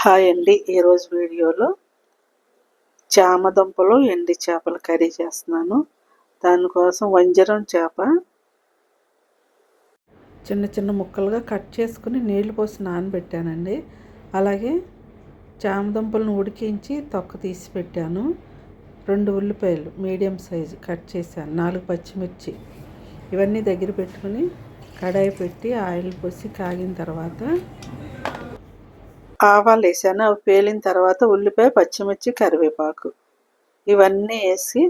Hi అండి. ఈరోజు వీడియోలో చామదుంపలు ఎండి చేపల కర్రీ చేస్తున్నాను. దానికోసం వంజరం చేప చిన్న చిన్న ముక్కలుగా కట్ చేసుకుని నీళ్ళు పోసి నానబెట్టానండి. అలాగే చామదుంపలను ఉడికించి తొక్క తీసి పెట్టాను. రెండు ఉల్లిపాయలు మీడియం సైజు కట్ చేశాను. నాలుగు పచ్చిమిర్చి ఇవన్నీ దగ్గర పెట్టుకుని కడాయి పెట్టి ఆయిల్ పోసి కాగిన తర్వాత ఆవాలు వేసాను. అవి పేలిన తర్వాత ఉల్లిపాయ పచ్చిమిర్చి కరివేపాకు. ఇవన్నీ వేసి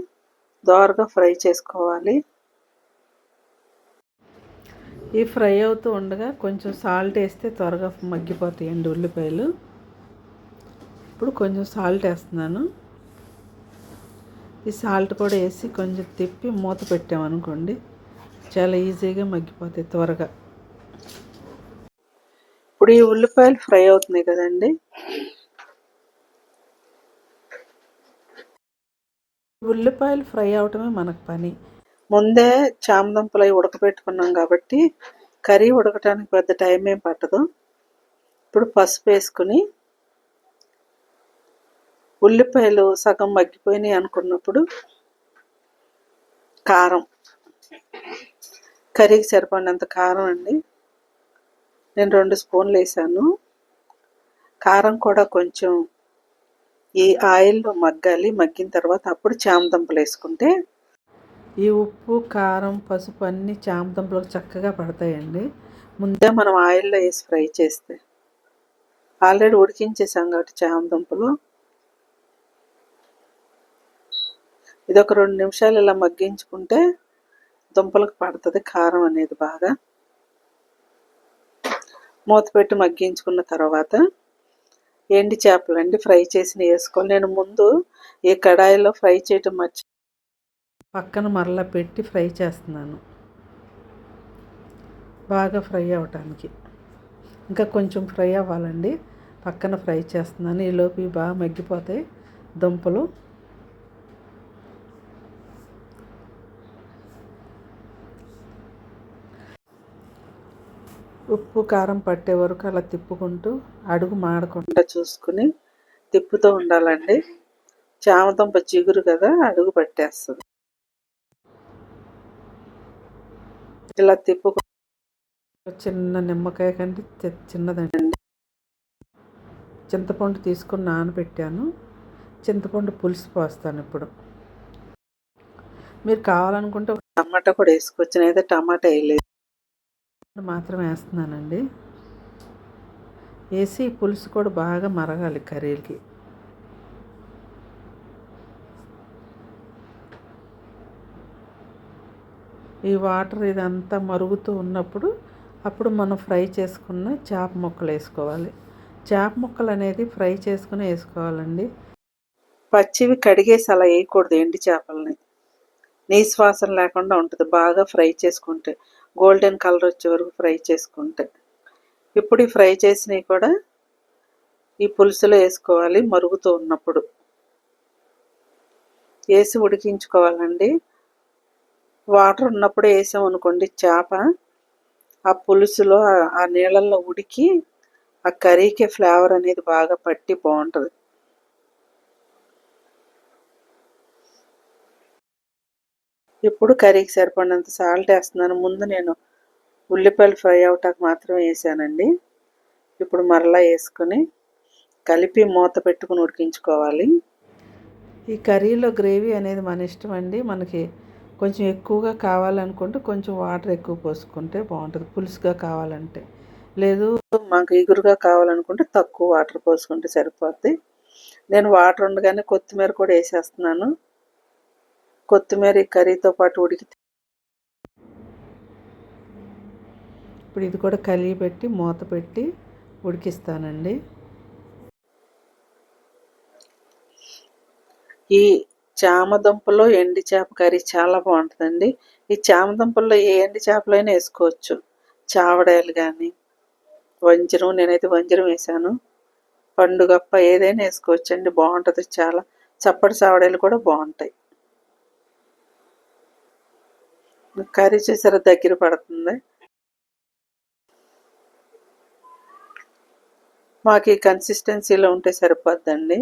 దోరగా ఫ్రై చేసుకోవాలి. ఈ ఫ్రై అవుతూ ఉండగా కొంచెం సాల్ట్ వేస్తే త్వరగా మగ్గిపోతాయండి ఉల్లిపాయలు. ఇప్పుడు కొంచెం సాల్ట్ వేస్తున్నాను. ఈ సాల్ట్ కూడా వేసి కొంచెం తిప్పి మూత పెట్టామనుకోండి చాలా ఈజీగా మగ్గిపోతాయి త్వరగా. ఇప్పుడు ఈ ఉల్లిపాయలు ఫ్రై అవుతున్నాయి కదండి. ఉల్లిపాయలు ఫ్రై అవటమే మనకు పని. ముందే చామదుంపలు అవి ఉడకబెట్టుకున్నాం కాబట్టి కర్రీ ఉడకటానికి పెద్ద టైం ఏం పట్టదు. ఇప్పుడు పసుపు వేసుకుని ఉల్లిపాయలు సగం మగ్గిపోయినాయి అనుకున్నప్పుడు కారం. కర్రీకి సరిపడినంత కారం అండి. నేను రెండు స్పూన్లు వేసాను. కారం కూడా కొంచెం ఈ ఆయిల్లో మగ్గాలి మగ్గిన తర్వాత అప్పుడు చామదంపలు వేసుకుంటే ఈ ఉప్పు కారం పసుపు అన్నీ చామదంపలకు చక్కగా పడతాయండి. ముందే మనం ఆయిల్లో వేసి ఫ్రై చేస్తే. ఆల్రెడీ ఉడికించేసాం కాబట్టి చామదంపలు. ఇది ఒక రెండు నిమిషాలు ఇలా మగ్గించుకుంటే దుంపలకు పడుతుంది కారం అనేది బాగా. మూత పెట్టి మగ్గించుకున్న తర్వాత ఎండి చేపలు అండి ఫ్రై చేసిన వేసుకోవాలి నేను ముందు ఈ కడాయిలో ఫ్రై చేయటం మర్చి పక్కన మరలా పెట్టి ఫ్రై చేస్తున్నాను. బాగా ఫ్రై అవ్వటానికి ఇంకా కొంచెం ఫ్రై అవ్వాలండి. పక్కన ఫ్రై చేస్తున్నాను. ఈలోపు బాగా మగ్గిపోతాయి. దుంపలు ఉప్పు కారం పట్టే వరకు అలా తిప్పుకుంటూ అడుగు మాడకుండా చూసుకుని తిప్పుతూ ఉండాలండి. చామదుంప చిగురు కదా అడుగు పట్టేస్తుంది. ఇలా తిప్పుకు చిన్న నిమ్మకాయ కంటే చిన్నదండి. చింతపండు తీసుకుని నానబెట్టాను. చింతపండు పులుసు పోస్తాను ఇప్పుడు. మీరు కావాలనుకుంటే టమాటా కూడా వేసుకోవచ్చు అయితే టమాటా వేయలేదు. మాత్రం వేస్తున్నానండి. వేసి పులుసు కూడా బాగా మరగాలి కర్రీలకి. ఈ వాటర్ ఇదంతా మరుగుతూ ఉన్నప్పుడు అప్పుడు మనం ఫ్రై చేసుకున్న చేప ముక్కలు వేసుకోవాలి. చేప ముక్కలు అనేది ఫ్రై చేసుకుని వేసుకోవాలండి. పచ్చివి కడిగేసి అలా వేయకూడదు ఎండి చేపలని. నీశ్వాసన లేకుండా ఉంటుంది బాగా ఫ్రై చేసుకుంటే. గోల్డెన్ కలర్ వచ్చే వరకు ఫ్రై చేసుకుంటే. ఇప్పుడు ఈ ఫ్రై చేసినవి కూడా ఈ పులుసులో వేసుకోవాలి మరుగుతూ ఉన్నప్పుడు. వేసి ఉడికించుకోవాలండి. వాటర్ ఉన్నప్పుడు వేసామనుకోండి చేప ఆ పులుసులో ఆ నీళ్ళల్లో ఉడికి ఆ కర్రీకి ఫ్లేవర్ అనేది బాగా పట్టి బాగుంటుంది. ఇప్పుడు కర్రీకి సరిపడినంత సాల్ట్ వేస్తున్నాను. ముందు నేను ఉల్లిపాయలు ఫ్రై అవటానికి మాత్రమే వేసానండి. ఇప్పుడు మరలా వేసుకొని కలిపి మూత పెట్టుకుని ఉడికించుకోవాలి. ఈ కర్రీలో గ్రేవీ అనేది మన ఇష్టం అండి. మనకి కొంచెం ఎక్కువగా కావాలనుకుంటే కొంచెం వాటర్ ఎక్కువ పోసుకుంటే బాగుంటుంది. పులుసుగా కావాలంటే. లేదు మాకు ఎగురుగా కావాలనుకుంటే తక్కువ వాటర్ పోసుకుంటే సరిపోద్ది. నేను వాటర్ ఉండగానే కొత్తిమీర కూడా వేసేస్తున్నాను. కొత్తిమీర కర్రీతో పాటు ఉడికి ఇప్పుడు ఇది కూడా కలిగి పెట్టి మూత పెట్టి ఉడికిస్తానండి. ఈ చామదుంపలో ఎండి చేప కర్రీ చాలా బాగుంటుందండి. ఈ చామదుంపల్లో ఏ ఎండి చేపలైనా వేసుకోవచ్చు. చావడాయలు కానీ వంజరం నేనైతే వంజరం వేసాను. పండుగప్ప ఏదైనా వేసుకోవచ్చు అండి బాగుంటుంది చాలా. చప్పటి చావడాయలు కూడా బాగుంటాయి. కర్రీ చేసారా దగ్గర పడుతుంది. మాకు ఈ కన్సిస్టెన్సీలో ఉంటే సరిపోద్దండి.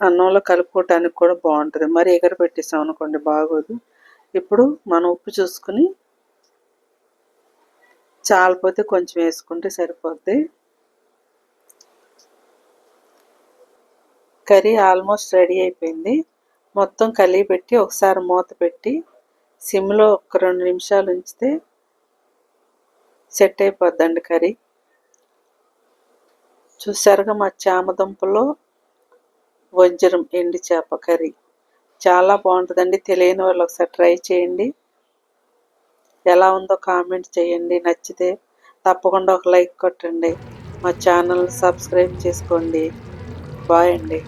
అన్నంలో కలుపుకోవటానికి కూడా బాగుంటుంది. మరి ఎగర పెట్టేసాం అనుకోండి బాగోదు. ఇప్పుడు మనం ఉప్పు చూసుకుని చాలిపోతే కొంచెం వేసుకుంటే సరిపోద్ది. కర్రీ ఆల్మోస్ట్ రెడీ అయిపోయింది. మొత్తం కలిగి పెట్టి ఒకసారి మూత పెట్టి సిమ్లో ఒక రెండు నిమిషాలు ఉంచితే సెట్ అయిపోద్దండి కర్రీ. చూసారుగా మా చామదుంపలో వజ్రం ఎండి చేప కర్రీ. చాలా బాగుంటుందండి. తెలియని వాళ్ళు ఒకసారి ట్రై చేయండి. ఎలా ఉందో కామెంట్ చేయండి. నచ్చితే తప్పకుండా ఒక లైక్ కొట్టండి. మా ఛానల్ సబ్స్క్రైబ్ చేసుకోండి. బాయ్ అండి.